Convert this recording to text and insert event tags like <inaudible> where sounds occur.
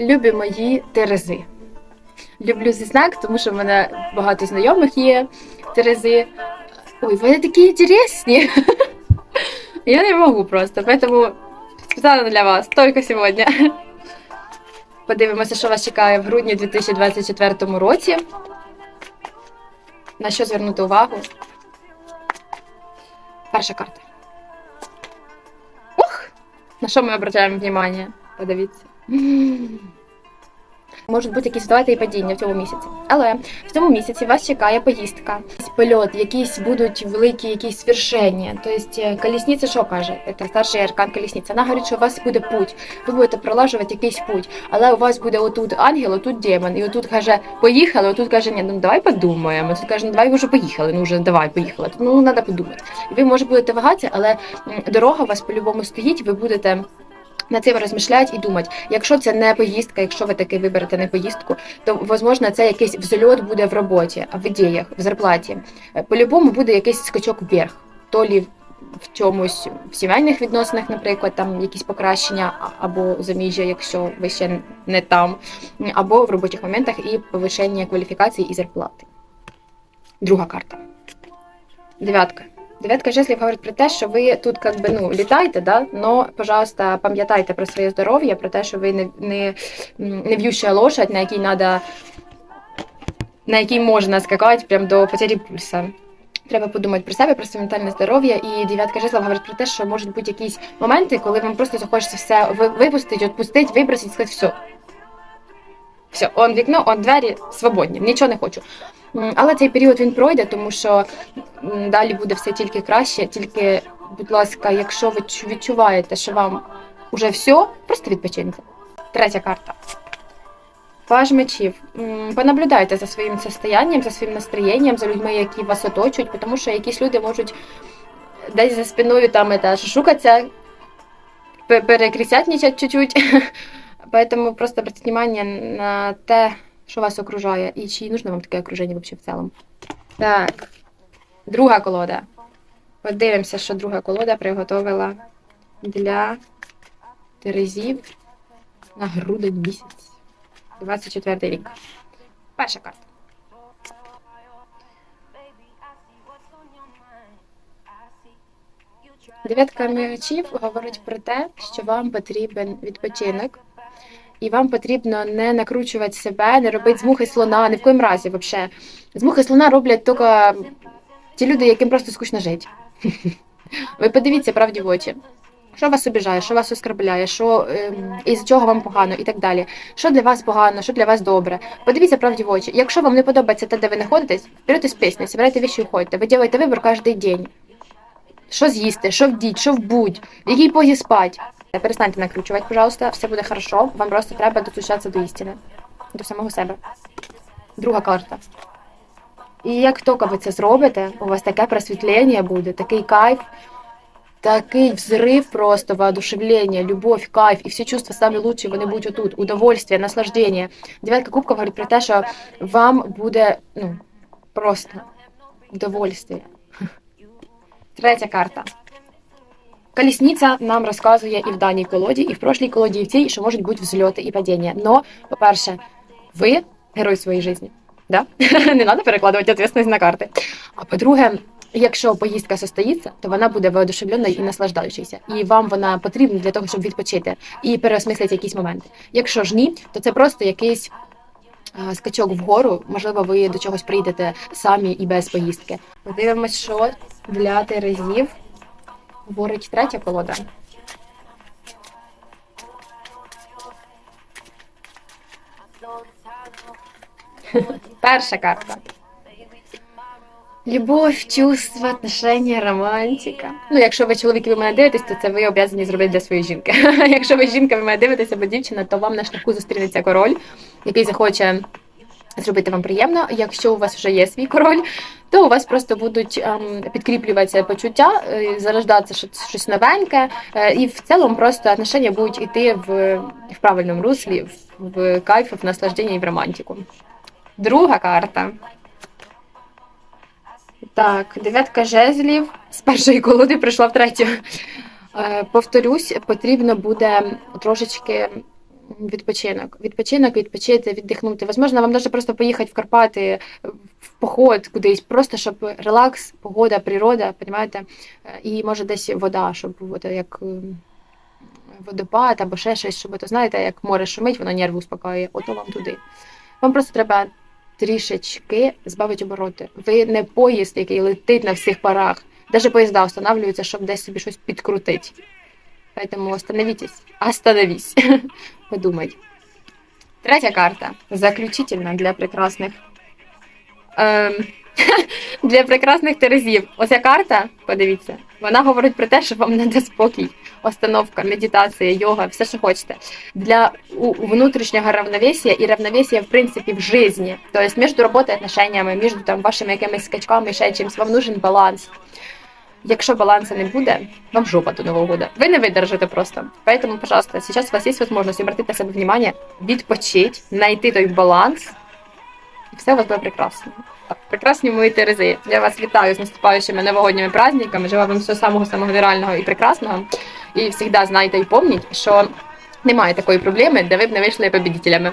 Любі мої терези. Люблю цей знак, тому що в мене багато знайомих є терези. Ой, вони такі інтересні. <laughs> Я не можу просто, поэтому специально для вас, тільки сьогодні. Подивимося, що вас чекає в грудні 2024 році. На що звернути увагу? Перша карта. Ух! На що ми обращаємо внимание? Подивіться. Можуть бути якісь давайте і падіння в цьому місяці. Але в цьому місяці вас чекає поїздка, польот, якісь будуть великі якісь свершення. Тобто е, колісниця що каже? Це старший аркан колісниця. Вона говорить, що у вас буде путь. Ви будете пролажувати якийсь путь, але у вас буде отут ангел, отут демон, і отут каже, поїхали, отут каже, ні, ну давай подумаємо. Тут каже, ну давай вже поїхали. Ну вже давай, поїхали. Тут, Ну треба подумати. І ви може будете вагатися, але дорога у вас по-любому стоїть, ви будете. Над цим розмишляти і думати, якщо це не поїздка, якщо ви таки виберете не поїздку, то можливо це якийсь взльот буде в роботі, в ідеях, в зарплаті. Е, По-любому буде якийсь скачок вверх, то лі в чомусь в сімейних відносинах, наприклад, там якісь покращення або заміжжя, якщо ви ще не там, або в робочих моментах і повищення кваліфікації і зарплати. Друга карта. Дев'ятка. Дев'ятка жезлів говорить про те, що ви тут как би, ну, літаєте, да? но, пожалуйста, пам'ятайте про своє здоров'я, про те, що ви не, не, не в'юща лошадь, на якій надо, на якій можна скакати прямо до потері пульса. Треба подумати про себе, про своє ментальне здоров'я. І дев'ятка жезлів говорить про те, що можуть бути якісь моменти, коли вам просто захочеться все випустити, відпустити, вибросити, сказати все. Все, он вікно, он двері свободні, нічого не хочу. Але цей період він пройде, тому що далі буде все тільки краще. Тільки, будь ласка, якщо ви відчуваєте, що вам уже все, просто відпочиньте. Третя карта. Паж мечів. Понаблюдайте за своїм состоянням, за своїм настроєнням, за людьми, які вас оточують, тому що якісь люди можуть десь за спиною там это, шукатися, пе- перекрисятничать чуть-чуть. <laughs> Поэтому просто обратите внимание на те, що вас окружає, і чи нужно вам таке окруження вообще в цілому. Так, друга колода. Подивимося, що друга колода приготовила для Терезів на грудень місяць. 24 рік. Перша карта. Дев'ятка мечів говорить про те, що вам потрібен відпочинок, і вам потрібно не накручувати себе, не робити з мухи слона, ні в коїм разі взагалі. З мухи слона роблять тільки ті люди, яким просто скучно жити. Ви подивіться правді в очі. Що вас обіжає, що вас оскорбляє, що ем, із чого вам погано і так далі. Що для вас погано, що для вас добре. Подивіться правді в очі. Якщо вам не подобається те, де ви знаходитесь, берете з пісні, збирайте віші уходьте. Ви робите вибір кожен день. Що з'їсти, що вдіть, що вбудь, в якій позі спать. Перестаньте накручувати, пожалуйста, все буде хорошо. Вам просто треба достучатися до істини, до самого себе. Друга карта. І як тільки ви це зробите, у вас таке просвітлення буде, такий кайф, такий взрив просто воодушевлення, любов, кайф і всі чувства самі лучші, вони будуть отут. Удовольствие, наслаждення. Дев'ятка кубка говорить про те, що вам буде ну, просто удовольствие. <laughs> Третя карта. Колісниця нам розказує і в даній колоді, і в прошлій колоді, і в цій, що можуть бути взльоти і падіння. Но, по-перше, ви герой своєї житті. Да? <laughs> Не треба перекладувати відповідальність на карти. А по-друге, якщо поїздка состоїться, то вона буде воодушевленою і наслаждаючою. І вам вона потрібна для того, щоб відпочити і переосмислити якісь моменти. Якщо ж ні, то це просто якийсь скачок вгору. Можливо, ви до чогось прийдете самі і без поїздки. Подивимось, що для терезів говорить третя колода. Перша карта. Любов, чувства, отношення, романтика. Ну, якщо ви чоловік і ви мене дивитесь, то це ви обов'язані зробити для своєї жінки. <laughs> якщо ви жінка, ви мене дивитесь або дівчина, то вам на шляху зустрінеться король, який захоче зробити вам приємно. Якщо у вас вже є свій король, то у вас просто будуть ем, підкріплюватися почуття, е, зарождатися щось, щось новеньке, е, і в цілому просто отношення будуть йти в, в правильному руслі, в, в кайф, в наслаждення і в романтику. Друга карта. Так, дев'ятка жезлів з першої колоди прийшла в третю. Е, Повторюсь, потрібно буде трошечки відпочинок. Відпочинок, відпочити, віддихнути. Возможно, вам даже просто поїхати в Карпати в поход кудись, просто щоб релакс, погода, природа, понімаєте? Е, І може десь вода, щоб от, як ем, водопад або ще щось, щоб то знаєте, як море шумить, воно нерви успокоює, ото вам туди. Вам просто треба трішечки збавити обороти. Ви не поїзд, який летить на всіх парах. Даже поїзда останавливаються, щоб десь собі щось підкрутити. Поэтому остановитесь. Остановись. <laughs> Подумай. Третя карта. Заключительна для прекрасних. Ем, <laughs> для прекрасних терезів. Оця карта, подивіться, вона говорить про те, що вам треба спокій, остановка, медитація, йога, все, що хочете. Для внутрішнього равновесія і равновесія, в принципі, в житті. Тобто між роботою, отношеннями, між там вашими якимись скачками, ще чимось, вам нужен баланс. Якщо балансу не буде, вам жопа до Нового года. Ви не видержите просто. Поэтому, пожалуйста, сейчас у вас есть возможность обратить на себе внимание, відпочить, знайти той баланс, і все у вас буде прекрасно. Прекрасні мої Терези. Я вас вітаю з наступаючими новогодніми праздниками. Желаю вам всього самого самого вірального і прекрасного. І завжди знайте і помніть, що немає такої проблеми, де ви б не вийшли победителями.